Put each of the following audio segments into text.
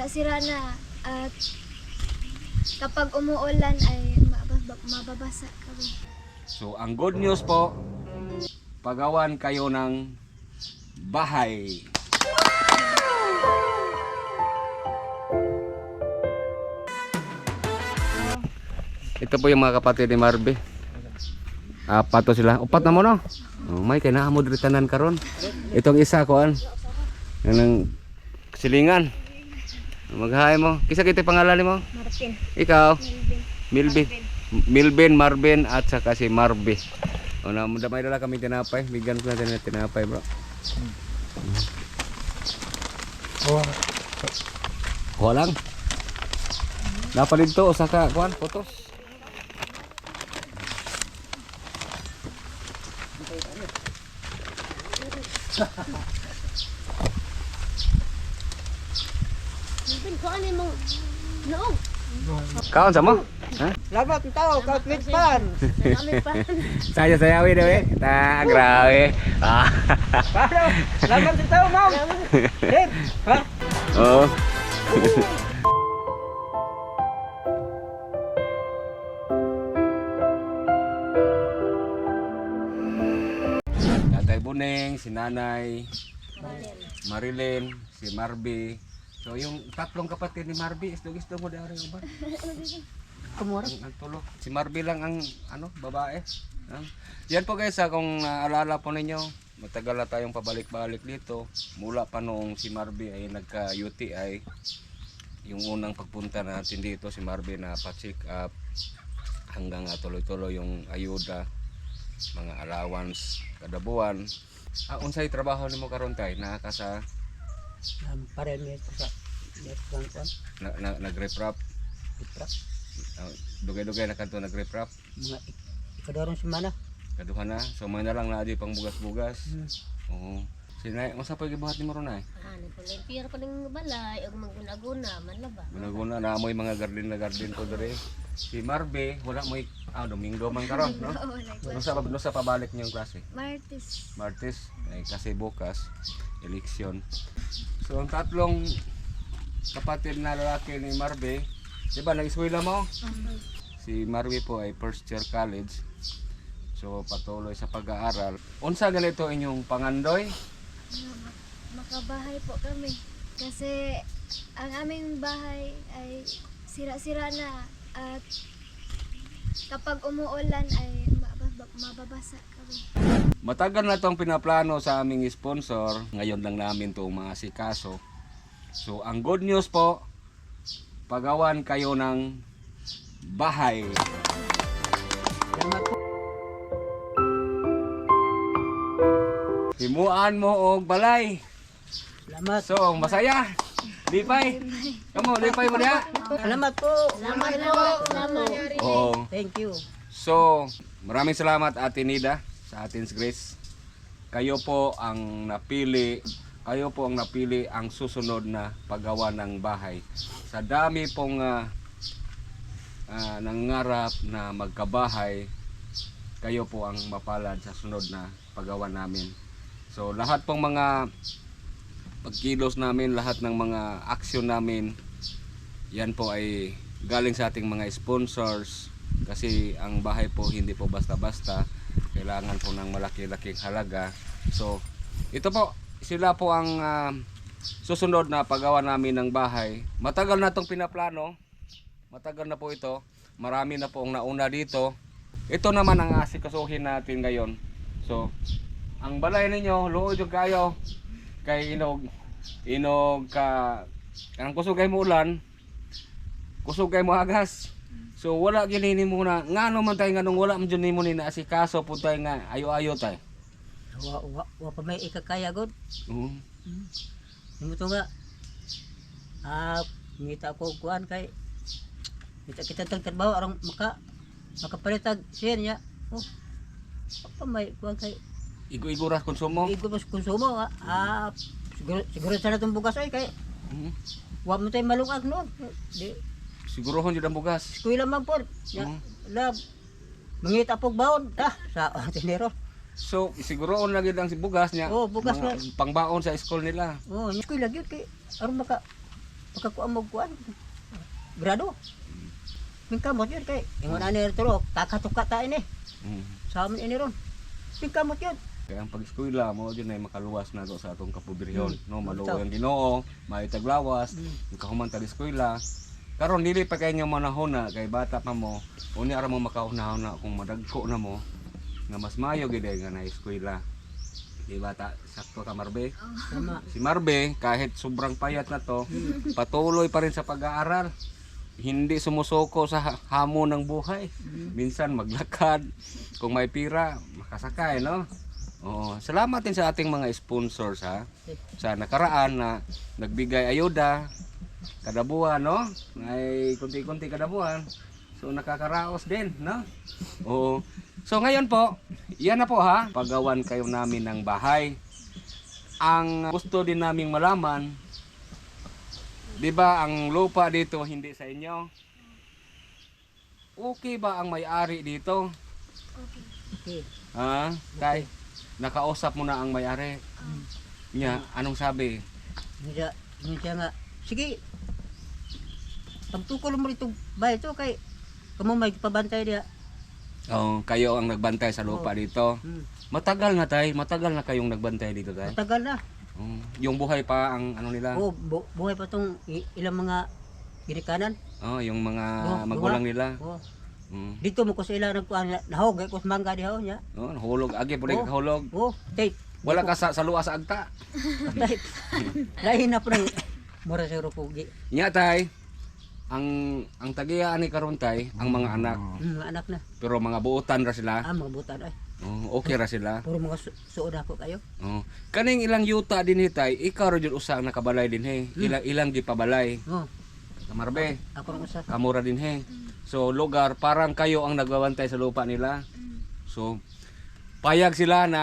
sira-sira na at kapag umuulan ay mababa- mababasa kami. So, ang good news po, pagawan kayo ng bahay. Ito po yung mga kapatid ni Marbe. Apat to sila. Upat na mo no? Oh, may kay naamod ritanan karon. Itong isa ko an. Yang silingan. Maghay mo. Kisa kita pangalan mo? Martin, Ikaw? Melvin. Milby. Milben, Marvin at saka si Marby. O na damay dala kami tinapay. Bigyan ko natin ng tinapay, bro. Kuha lang. Napalit to, usa ka, kuhan, photos. Melvin, kung ano mong noong? Kaon sa mo? Ha? Lamat ng tao, kalpit pan. Kami pa. Saya sayawi daw eh. Ta, grabe. Ah. Paano? Lamat ng tao, ma'am. Sir, ha? Oo. Tatay Buneng, si Nanay, Marilyn, si Marby. So yung tatlong kapatid ni Marby, isdog-isdog mo dari ba? Kumura. Ang, ang tulog. Si Marby lang ang ano, babae. Yan po guys, ah, kung naalala po ninyo, matagal na tayong pabalik-balik dito. Mula pa noong si Marby ay nagka-UTI. Yung unang pagpunta natin dito, si Marby na pa-check up hanggang tuloy-tuloy yung ayuda, mga allowance kada buwan. Ah, unsay trabaho nimo karon tay? Naa ka sa Ang parel niya ko sa net lang ko. na, na, nag-reprap, Itra. ah, dugay-dugay na kanto nag-reprap. Mga ik- ikadarong semana. Kaduha na. So may na lang na di pang bugas-bugas. Hmm. Oo. Sinay, unsa pa gibuhat ni mo ronay? Ano po lang pira pa ng balay og maguna-guna man la ba. Gunaguna na amoy mga garden na garden ko dere. Si Marbe, wala mo ah Domingo man karon, no? Oo, like Unsa pa sa pabalik niyong klase? Martis. Martes, ay kasi bukas eleksyon. So ang tatlong kapatid na lalaki ni Marbe, di ba nag-eskwela mo? Si Marbe po ay first year college. So patuloy sa pag-aaral. Unsa ganito inyong pangandoy? Makabahay po kami. Kasi ang aming bahay ay sira-sira na at kapag umuulan ay mababasa kami. Matagal na itong pinaplano sa aming sponsor. Ngayon lang namin itong mga sikaso. So, ang good news po, pagawan kayo ng bahay. Salamat po. Himuan mo og balay. Salamat. So, masaya. Lipay. Kamo, lipay mo niya. Salamat po. Salamat po. Salamat. Oo. Thank you. So, maraming salamat Ate Nida sa Athens Grace. Kayo po ang napili, kayo po ang napili ang susunod na paggawa ng bahay. Sa dami pong ah, ah, nangarap na magkabahay, kayo po ang mapalad sa sunod na paggawa namin. So, lahat pong mga pagkilos namin, lahat ng mga aksyon namin, yan po ay galing sa ating mga sponsors kasi ang bahay po hindi po basta-basta. Kailangan po ng malaki-laking halaga. So ito po sila po ang ah, susunod na paggawa namin ng bahay. Matagal na itong pinaplano. Matagal na po ito. Marami na po ang nauna dito. Ito naman ang asikasuhin natin ngayon. So ang balay ninyo luod yung kayo. Kay inog inog ka ang kusugay mo ulan. Kusugay mo agas So wala gini mo na ngano man tay nganong wala man jud nimo ni naasikaso pud tay nga ayo-ayo tay. Wa, wa, wa pa may ikakaya god. Oo. Nimo to nga. Ah, ngita ko kuan kay kita kita tag trabaho arang maka makapalitag siya niya. Oh. Pa may kuan kay Igo-igura konsumo. Igo mas konsumo ah. ah siguro siguro sana tong bugas ay kay Mhm. wa mo tay malungag no. Di Sigurohon jud ang bugas. eskwela man po. Mhm. lab. Mangita pog baon ta sa tinero. So siguroon lagi ang si bugas niya. Oo, bugas mga pangbaon sa school nila. Oh, eskwela gyud kay aron maka pagkakuan mo kuan. Grado. Pingkamot yun kay. Ingon ani tulo, kakatuka ta ini. Mm. Sa amin ini ron. Pingkamot yun. Kaya ang pag-eskwela mo din ay makaluwas na to sa atong kapobrehon, Mm. no? Maluoy ang Ginoo, maitaglawas, Mm. kahuman ta eskwela. Karon dili pa kay nga manahon na kay bata pa mo, uni ara mo makaunahon na kung madagko na mo nga mas mayo gid nga na eskwela. Di bata sakto ka Marbe? Tama. Si Marbe kahit sobrang payat na to, patuloy pa rin sa pag-aaral. Hindi sumusoko sa ha- hamon ng buhay. Minsan maglakad, kung may pira, makasakay, no? Oo. Salamat din sa ating mga sponsors ha. Sa nakaraan na nagbigay ayuda kada buwan, no? May kunti-kunti kada buwan. So nakakaraos din, no? Oo. So ngayon po, yan na po ha. Pagawan kayo namin ng bahay. Ang gusto din naming malaman, 'di ba ang lupa dito hindi sa inyo? Okay ba ang may-ari dito? Okay. Okay. Ha? Kay nakausap mo na ang may-ari. Nya, anong sabi? Hindi hindi nga. Sige. Pagtukol mo rito bay ito kay kamo may pabantay dia. Oh, kayo ang nagbantay sa lupa Oo. dito. Hmm. Matagal na tay, matagal na kayong nagbantay dito tay. Matagal na. Oh, yung buhay pa ang ano nila. Oh, bu- buhay pa tong i- ilang mga ginikanan. Oh, yung mga Oh, magulang bunga. nila. Oh. Mm. Dito mo ko sa ilang nagkuhan nahog ko sa mangga diha nya. Oh, hulog agi pud Oh. hulog. Oh, tay. Wala ka sa, sa luwa sa agta. Tay. Lain na po ng mura sa rupugi. Nya tay, ang ang tagiya ni karon tay, ang mga anak. Hmm, mga anak na. Pero mga buotan ra sila. Ah, mga butan ay. Oh, okay ra sila. Puro mga su- suod ako kayo. Oh. Kaning ilang yuta din hitay, ikaw ra jud usa ang nakabalay din he. Ilang ilang gipabalay. Oh, Kamarbe, ako rin usa. kamura din he. So lugar parang kayo ang nagbabantay sa lupa nila. Mm. So payag sila na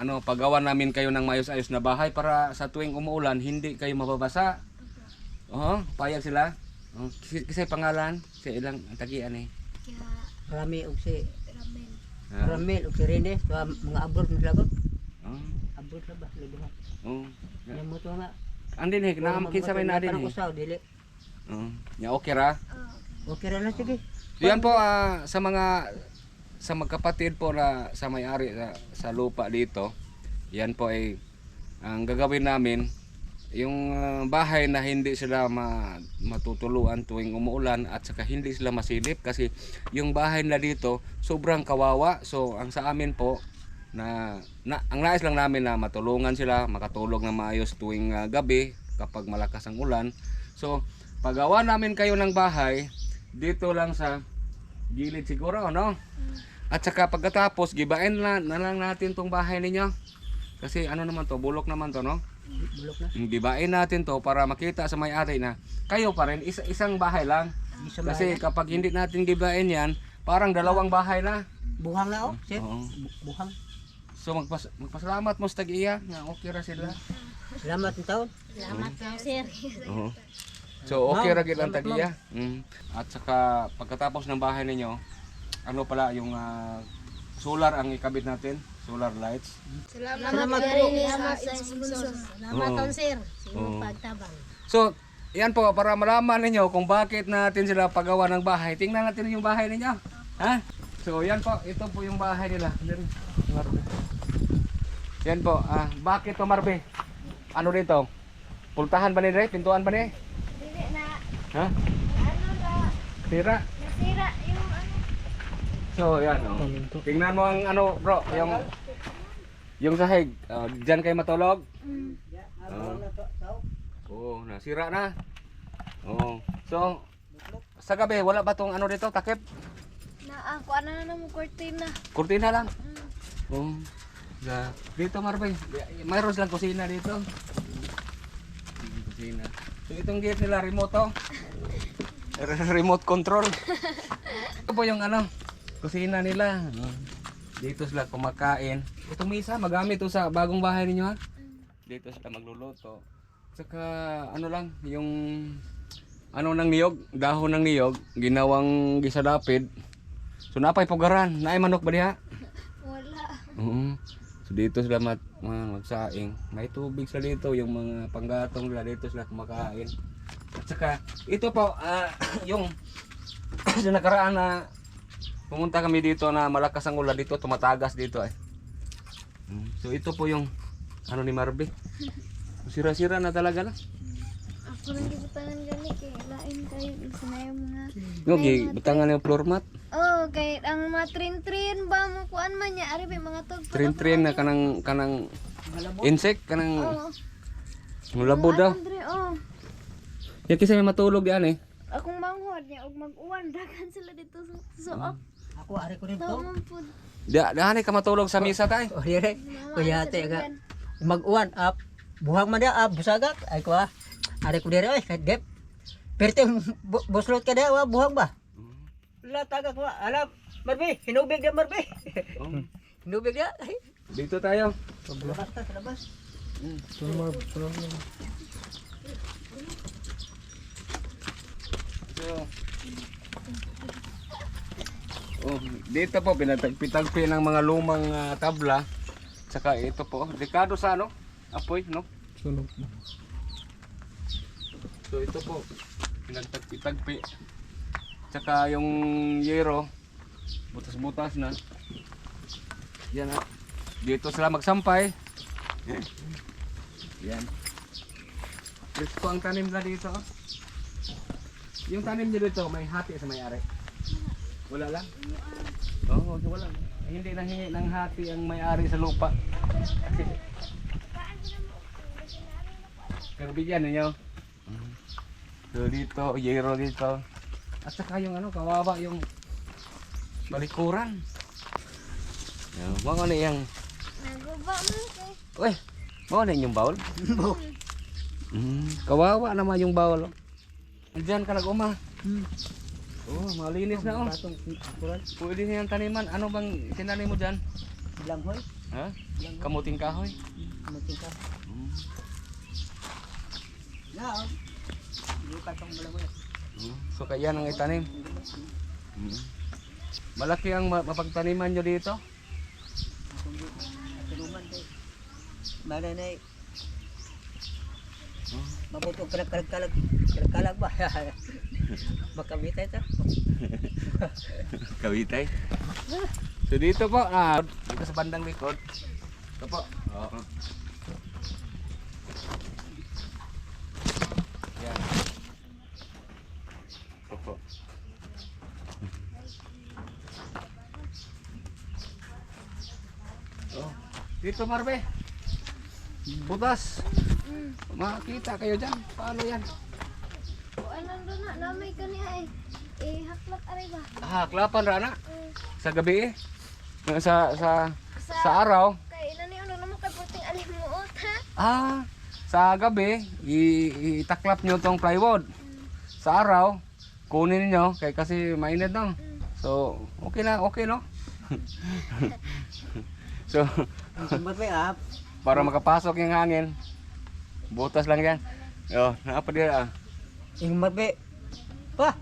ano pagawa namin kayo ng maayos-ayos na bahay para sa tuwing umuulan hindi kayo mababasa. Oo, payag sila. Oh, kis- kisay pangalan sa ilang ang tagian eh. Kaya Rami og si ramen. Ah, Ramil og si Rene, so, mga abroad na lagot. oh, Abroad na ba? Libuhat. oh. Yan mo to nga. Andin he, naam kinsa may na din Parang he. usaw, dili. Oh, nya okay ra. Okay ra na, sige. Yan po ah, sa mga sa magkapatid po na sa may-ari sa, sa lupa dito. Yan po ay ang gagawin namin yung ah, bahay na hindi sila ma, matutuluan tuwing umuulan at saka hindi sila masilip kasi yung bahay na dito sobrang kawawa. So ang sa amin po na, na ang nais lang namin na matulungan sila makatulog na maayos tuwing ah, gabi kapag malakas ang ulan. So paggawa namin kayo ng bahay dito lang sa gilid siguro, no? At saka pagkatapos, gibain na, na lang natin tong bahay ninyo. Kasi ano naman to, bulok naman to, no? Bulok na. Mm, Gibain natin to para makita sa may-ari na kayo pa rin, isa, isang bahay lang. Isa Kasi Kasi, kapag hindi natin gibain yan, parang dalawang bahay na. buhang na oh, sir. Oo. Bu- Buhang. So magpas magpasalamat mo sa tag-iya, nga okay ra sila. Salamat ng taon. Salamat po, sir. Oo. So okay ra gid ang tag-iya. Mm. At saka pagkatapos ng bahay ninyo, ano pala yung ah, solar ang ikabit natin, solar lights. Salamat, Salamat po po sa sa sponsor. Salamat po, sir. Oo. pagtabang. So, yan po, para malaman ninyo kung bakit natin sila pagawa ng bahay. Tingnan natin yung bahay ninyo. Ha? So, yan po. Ito po yung bahay nila. Yan, Marbe. Yan po. Ah, bakit to Marbe? Ano dito? Pultahan ba ni? Pintuan ba ni? Dili na, Ha? ano na, Tira. Ano. So, yan. Oh. Tingnan mo ang ano, bro. Yung yung sahig. Uh, Diyan kayo matulog. Oo. Oo, nasira na. Oo. So, sa gabi, wala ba tong ano dito, takip? Na, ako ano na naman kortina. Kurtina lang. Mm. Oo. Na, dito Marbe, mayroon silang kusina dito. Kusina. So itong gate nila remote to. Re- remote control. Ito po yung ano, kusina nila. Dito sila kumakain. Itong misa, magamit to sa bagong bahay ninyo ha. Dito sila magluluto. Saka ano lang, yung ano ng niyog, dahon ng niyog, ginawang gisadapid. So napay pugaran, naay manok ba diha? Wala. Oo. So dito sila mat, magsaing. May tubig sila dito, yung mga panggatong nila dito sila kumakain. At saka, ito po, ah, yung sa nakaraan na pumunta kami dito na malakas ang ulan dito, tumatagas dito eh. Mm, So ito po yung ano ni Marbe. Sira-sira na talaga na. Ako lang gibutangan gani kay lain kayo sanay mga Okay, butangan yung floor mat. Oh, kay ang mga trin-trin ba mo kuan man niya ari ba mga tog. Trin-trin na kanang kanang insect, kanang Oh. mulabo daw. Oh. Yan kasi may matulog yan eh. Akong manghod niya og mag-uwan dagan sila dito sa suok. Ako ari ko rin pud. Da, dahani ka matulog sa misa tay. O dire. Kuya ate nga mag-uwan up. Buhang man dia up busagak ay ko ah. Ari ko dire ay kahit gap. Pero bu- buslot ka dia wa buhang ba? La tagak wa alam. Marbe, hinubig dia marbe. Oh, hinubig dia. Ay, Dito tayo. Labas ta sa labas. So, oh, dito po pinatagpi ng mga lumang ah, tabla. Saka ito po, dekado sa ano? Apoy, no? Sunog. So ito po, pinagtagpi-tagpi. Tsaka yung yero, butas-butas na. Yan ah. Dito sila magsampay. Yan. Presko ang tanim na dito. Yung tanim nyo dito, may hati sa may-ari. Wala lang? Oo, oh, wala. Hindi nanghingi ng hati ang may-ari sa lupa. Kasi, pero bigyan ninyo. So dito, yero dito. At saka yung ano, kawawa yung balikuran. Yan, mga na yung, Naguba man kay. uy, mga na yung bawal. Mm, kawawa naman yung bawal. oh. Diyan ka nag-uma. Hmm. Oh, malinis na oh. Pwede niyang taniman. Ano bang tinanim mo dyan? bilang hoy. Ha? Kamuting kahoy? Mutin ka. Mm. Ya. Hindi ka tong malamoy. Mm. So kaya nang itanim. Mm. Malaki ang ma- mapagtaniman nyo dito. Tuluman kay. Mana nay. Oh. Mabuto kalag kalag kalag kalag kalag ba? Makamita ito. Kawitay. So dito po, ah, dito sa bandang likod. Ito po. Oo. Yan. Ito po. Oh. Dito Marbe. Butas. Mm. Makita kayo dyan. Paano yan? O ano doon na namay kani ay. Eh haklat ari ba? Ah, klapan rana. Mm. Sa gabi eh. Sa, sa, Sa, sa araw. kay nani ano naman kay puting alimuot ha. Ah, sa gabi, i- itaklap nyo tong plywood. Sa araw, kunin nyo, kay kasi mainit no. So, okay na, okay no? so, Sambat may up. para makapasok yung hangin, butas lang yan. Oh, apa dia? ah? Ing marbe. Pa.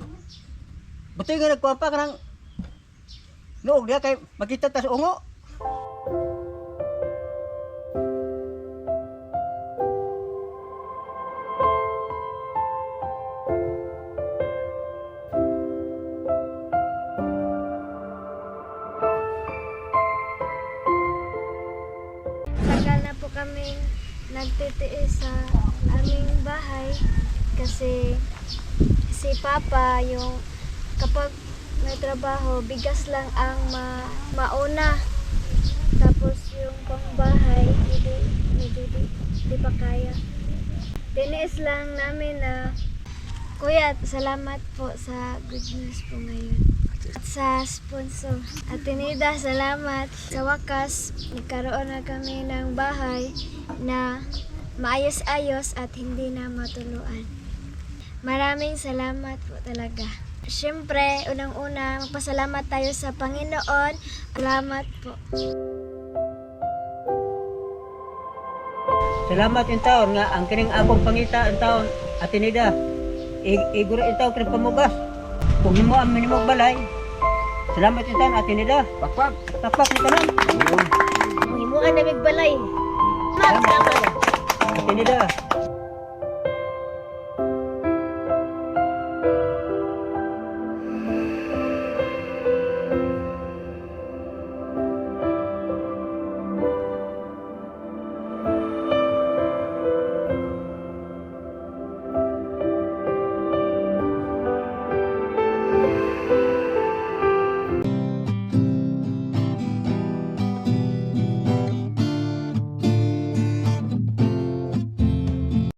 Buti nga nagkuha pa ka ng Noog dia kay makita tas ungo. Si Papa yung kapag may trabaho, bigas lang ang ma mauna. Tapos yung pangbahay, hindi, medyo di, di pa kaya. Tiniis lang namin na Kuya, salamat po sa good news po ngayon. At sa sponsor. At Tinida, salamat. Sa wakas, nagkaroon na kami ng bahay na maayos-ayos at hindi na matuluan. Maraming salamat po talaga. Siyempre, unang-una, magpasalamat tayo sa Panginoon. Salamat po. Salamat yung taon nga ang kining akong pangita ang taon atinida. Iguro yung taon kining pamugas. Kung himo ang minimog balay. Salamat yung taon atinida. Pakpak. Tanan. Oo. Ang himo amo ang namig balay. Salamat. Ate Nida,